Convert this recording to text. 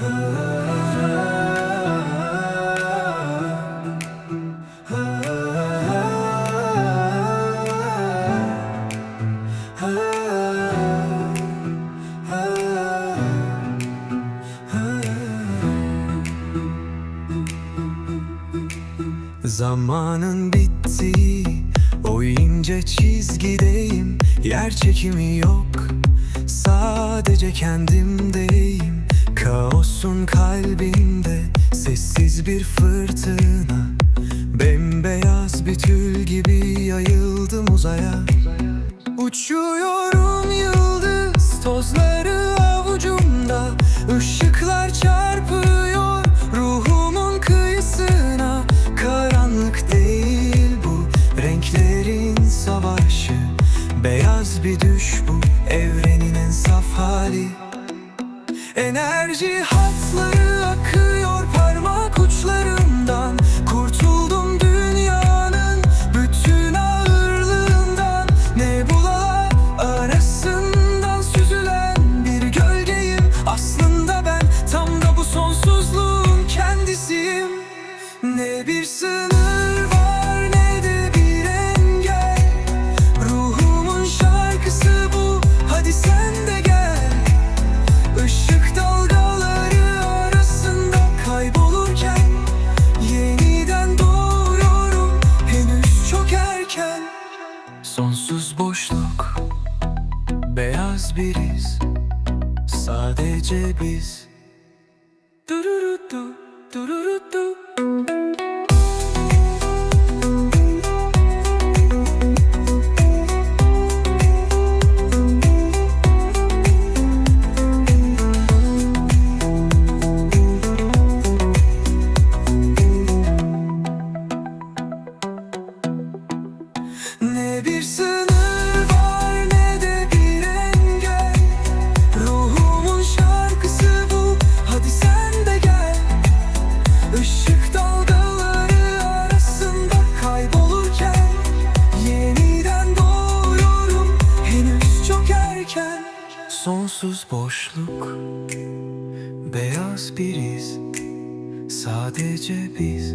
Zamanın bitti O ince çizgideyim. Yer çekimi yok Sadece kendimdeyim Kaosun kalbinde Sessiz bir fırtına Bembeyaz bir tül gibi yayıldım uzaya. Uçuyorum yıldız Tozları avucumda Işıklar çarpıyor Ruhumun kıyısına. Karanlık değil bu Renklerin savaşı. Beyaz bir düş bu Evrenin en saf hali Enerji hatları akıyor parmak uçlarımdan. Kurtuldum dünyanın bütün ağırlığından. Nebulalar arasından süzülen bir gölgeyim. Aslında ben tam da bu sonsuzluğun kendisiyim. Ne bir sınır Sonsuz boşluk Beyaz bir iz Sadece biz dururutu. Ne bir sınır var ne de bir engel. Ruhumun şarkısı bu. Hadi sen de gel. Işık dalgaları arasında kaybolurken Yeniden doğuyorum. Henüz çok erken. Sonsuz boşluk Beyaz bir iz. Sadece biz